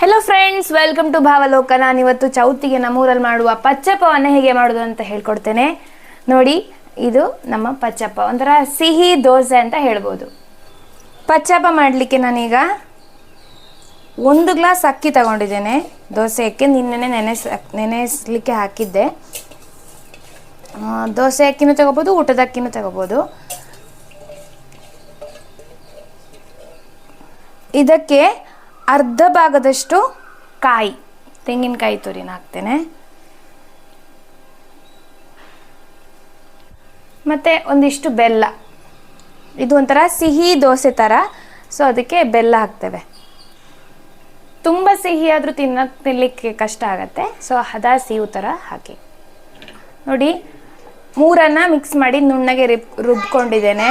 Hello friends welcome to Bhavaloka ನಾನು ಇವತ್ತು ಚೌತಿಗೆ ನಮ್ಮೂರಲ್ಲಿ ಮಾಡುವ ಪಚ್ಚಪ್ಪವನ್ನು ಹೇಗೆ ಮಾಡೋದು ಅಂತ ಹೇಳ್ಕೊಡ್ತೇನೆ. ನೋಡಿ, ಇದು ನಮ್ಮ ಪಚ್ಚಪ್ಪ. ಒಂಥರ ಸಿಹಿ ದೋಸೆ ಅಂತ ಹೇಳ್ಬೋದು. ಪಚ್ಚಪ್ಪ ಮಾಡಲಿಕ್ಕೆ ನಾನೀಗ ಒಂದು ಗ್ಲಾಸ್ ಅಕ್ಕಿ ತಗೊಂಡಿದ್ದೇನೆ. ದೋಸೆ ಅಕ್ಕಿ ನಿನ್ನೆ ನೆನೆಸ್, ನೆನೆಸಲಿಕ್ಕೆ ಹಾಕಿದ್ದೆ. ದೋಸೆ ಅಕ್ಕಿನೂ ತಗೋಬೋದು, ಊಟದ ಅಕ್ಕಿನೂ ತಗೋಬೋದು. ಇದಕ್ಕೆ ಅರ್ಧ ಭಾಗದಷ್ಟು ಕಾಯಿ, ತೆಂಗಿನಕಾಯಿ ತುರಿನ ಹಾಕ್ತೇನೆ. ಮತ್ತು ಒಂದಿಷ್ಟು ಬೆಲ್ಲ. ಇದು ಒಂಥರ ಸಿಹಿ ದೋಸೆ ಥರ ಸೊ ಅದಕ್ಕೆ ಬೆಲ್ಲ ಹಾಕ್ತೇವೆ. ತುಂಬ ಸಿಹಿ ಆದರೂ ತಿನ್ನ ತಿನ್ನಲಿಕ್ಕೆ ಕಷ್ಟ ಆಗುತ್ತೆ ಸೊ ಹದ ಸಿಹಿ ಥರ ಹಾಕಿ. ನೋಡಿ, ಮೂರನ್ನು ಮಿಕ್ಸ್ ಮಾಡಿ ನುಣ್ಣಗೆ ರಿಬ್, ರುಬ್ಕೊಂಡಿದ್ದೇನೆ.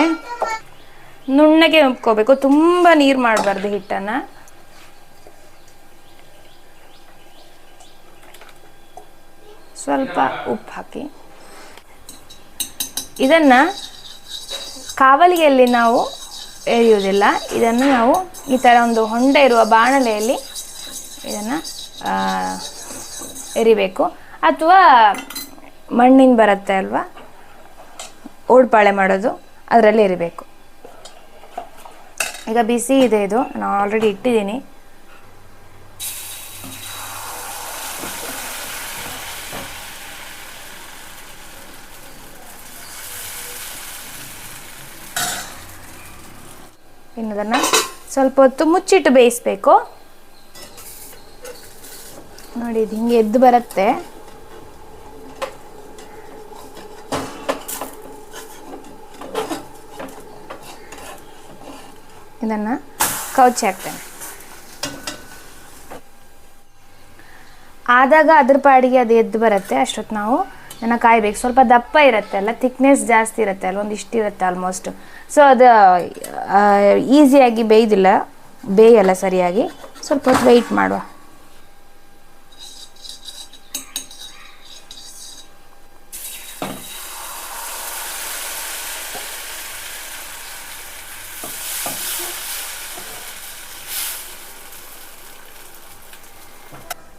ನುಣ್ಣಗೆ ರುಬ್ಕೋಬೇಕು, ತುಂಬ ನೀರು ಮಾಡಬಾರ್ದು ಹಿಟ್ಟನ್ನು. ಸ್ವಲ್ಪ ಉಪ್ಪು ಹಾಕಿ. ಇದನ್ನು ಕಾವಲಿಗೆಯಲ್ಲಿ ನಾವು ಎರೆಯುವುದಿಲ್ಲ ಇದನ್ನು ನಾವು ಈ ಥರ ಒಂದು ಹೊಂಡೆ ಇರುವ ಬಾಣಲೆಯಲ್ಲಿ ಇದನ್ನು ಎರಿಬೇಕು. ಅಥವಾ ಮಣ್ಣಿನ ಬರುತ್ತೆ ಅಲ್ವಾ? ಓಡ್ಪಾಳೆ ಮಾಡೋದು ಅದರಲ್ಲಿ ಎರಿಬೇಕು. ಈಗ ಬಿಸಿ ಇದೆ ಇದು. ನಾನು ಆಲ್ರೆಡಿ ಇಟ್ಟಿದ್ದೀನಿ. ಇನ್ನು ಅದನ್ನು ಸ್ವಲ್ಪ ಹೊತ್ತು ಮುಚ್ಚಿಟ್ಟು ಬೇಯಿಸ್ಬೇಕು. ನೋಡಿ, ಇದು ಹಿಂಗೆ ಎದ್ದು ಬರುತ್ತೆ. ಇದನ್ನು ಕೌಚಿ ಹಾಕ್ತೇನೆ. ಆದಾಗ ಅದ್ರ ಪಾಡಿಗೆ ಅದು ಎದ್ದು ಬರುತ್ತೆ. ಅಷ್ಟೊತ್ತು ನಾವು ಅದನ್ನು ಕಾಯ್ಬೇಕು. ಸ್ವಲ್ಪ ದಪ್ಪ ಇರುತ್ತೆ ಅಲ್ಲ ಥಿಕ್ನೆಸ್ ಜಾಸ್ತಿ ಇರುತ್ತೆ ಅಲ್ಲ, ಒಂದು ಇಷ್ಟು ಇರುತ್ತೆ ಆಲ್ಮೋಸ್ಟ್ ಸೊ ಅದು ಈಸಿಯಾಗಿ ಬೇಯ್ದಿಲ್ಲ. ಬೇಯಲ್ಲ ಸರಿಯಾಗಿ. ಸ್ವಲ್ಪ ಹೊತ್ತು ವೆಯ್ಟ್ ಮಾಡುವ.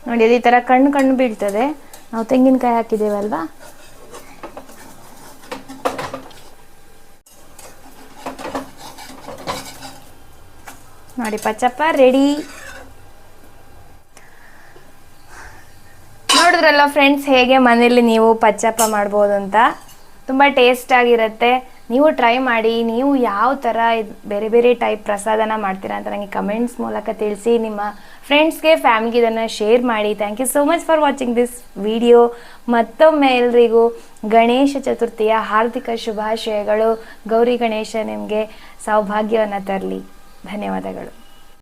ನೋಡಿ ಅದು ಈ ಥರ ಕಣ್ಣು ಕಣ್ಣು ಬೀಳ್ತದೆ. ನಾವು ತೆಂಗಿನಕಾಯಿ ಹಾಕಿದ್ದೇವಲ್ವಾ ನೋಡಿ, ಪಚ್ಚಪ್ಪ ರೆಡಿ ನೋಡಿದ್ರಲ್ಲ ಫ್ರೆಂಡ್ಸ್ ಹೇಗೆ ಮನೇಲಿ ನೀವು ಪಚ್ಚಪ್ಪ ಮಾಡ್ಬೋದು ಅಂತ? ತುಂಬ ಟೇಸ್ಟ್ ಆಗಿರುತ್ತೆ. ನೀವು ಟ್ರೈ ಮಾಡಿ, ನೀವು ಯಾವ ಥರ ಬೇರೆ ಬೇರೆ ಟೈಪ್ ಪ್ರಸಾದನ ಮಾಡ್ತೀರಾ ಅಂತ ನನಗೆ ಕಮೆಂಟ್ಸ್ ಮೂಲಕ ತಿಳಿಸಿ, ನಿಮ್ಮ ಫ್ರೆಂಡ್ಸ್ಗೆ ಫ್ಯಾಮಿಲಿಗೆ ಇದನ್ನು ಶೇರ್ ಮಾಡಿ. Thank you so much for watching this video ಮತ್ತೊಮ್ಮೆ ಎಲ್ರಿಗೂ ಗಣೇಶ ಚತುರ್ಥಿಯ ಹಾರ್ದಿಕ ಶುಭಾಶಯಗಳು. ಗೌರಿ ಗಣೇಶ ನಿಮಗೆ ಸೌಭಾಗ್ಯವನ್ನು ತರಲಿ. ಧನ್ಯವಾದಗಳು.